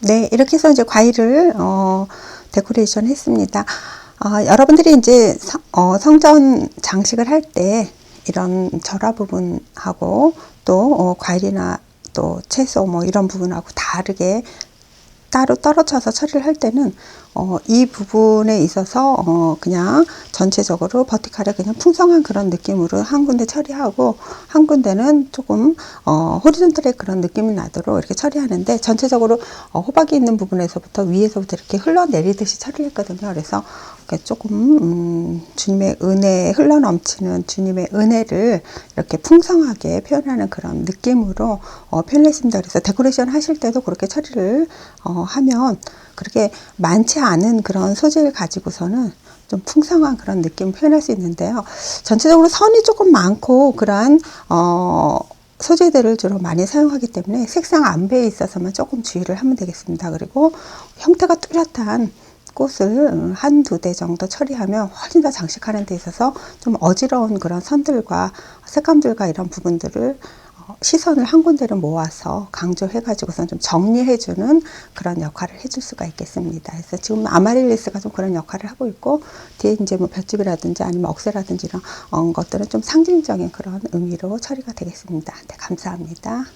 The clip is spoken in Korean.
네, 이렇게 해서 이제 과일을 어, 데코레이션 했습니다. 어, 여러분들이 이제 성, 어, 성전 장식을 할 때 이런 절화 부분하고 또 어, 과일이나 또 채소 뭐 이런 부분하고 다르게 따로 떨어져서 처리를 할 때는 어, 이 부분에 있어서 어, 그냥 전체적으로 버티칼에 그냥 풍성한 그런 느낌으로 한 군데 처리하고 한 군데는 조금 어, 호리존털의 그런 느낌이 나도록 이렇게 처리하는데 전체적으로 어, 호박이 있는 부분에서부터 위에서부터 이렇게 흘러내리듯이 처리를 했거든요. 그래서 이렇게 조금 음, 주님의 은혜에 흘러 넘치는 주님의 은혜를 이렇게 풍성하게 표현하는 그런 느낌으로 어, 표현했습니다. 그래서 데코레이션 하실 때도 그렇게 처리를 어, 하면 그렇게 많지 않은 그런 소재를 가지고서는 좀 풍성한 그런 느낌을 표현할 수 있는데요. 전체적으로 선이 조금 많고 그러한 어, 소재들을 주로 많이 사용하기 때문에 색상 안배에 있어서만 조금 주의를 하면 되겠습니다. 그리고 형태가 뚜렷한 꽃을 한두 대 정도 처리하면 훨씬 더 장식하는 데 있어서 좀 어지러운 그런 선들과 색감들과 이런 부분들을 어, 시선을 한 군데로 모아서 강조해가지고선 좀 정리해주는 그런 역할을 해줄 수가 있겠습니다. 그래서 지금 아마릴리스가 좀 그런 역할을 하고 있고 뒤에 이제 뭐 볏짚이라든지 아니면 억새라든지 이런 어, 것들은 좀 상징적인 그런 의미로 처리가 되겠습니다. 네, 감사합니다.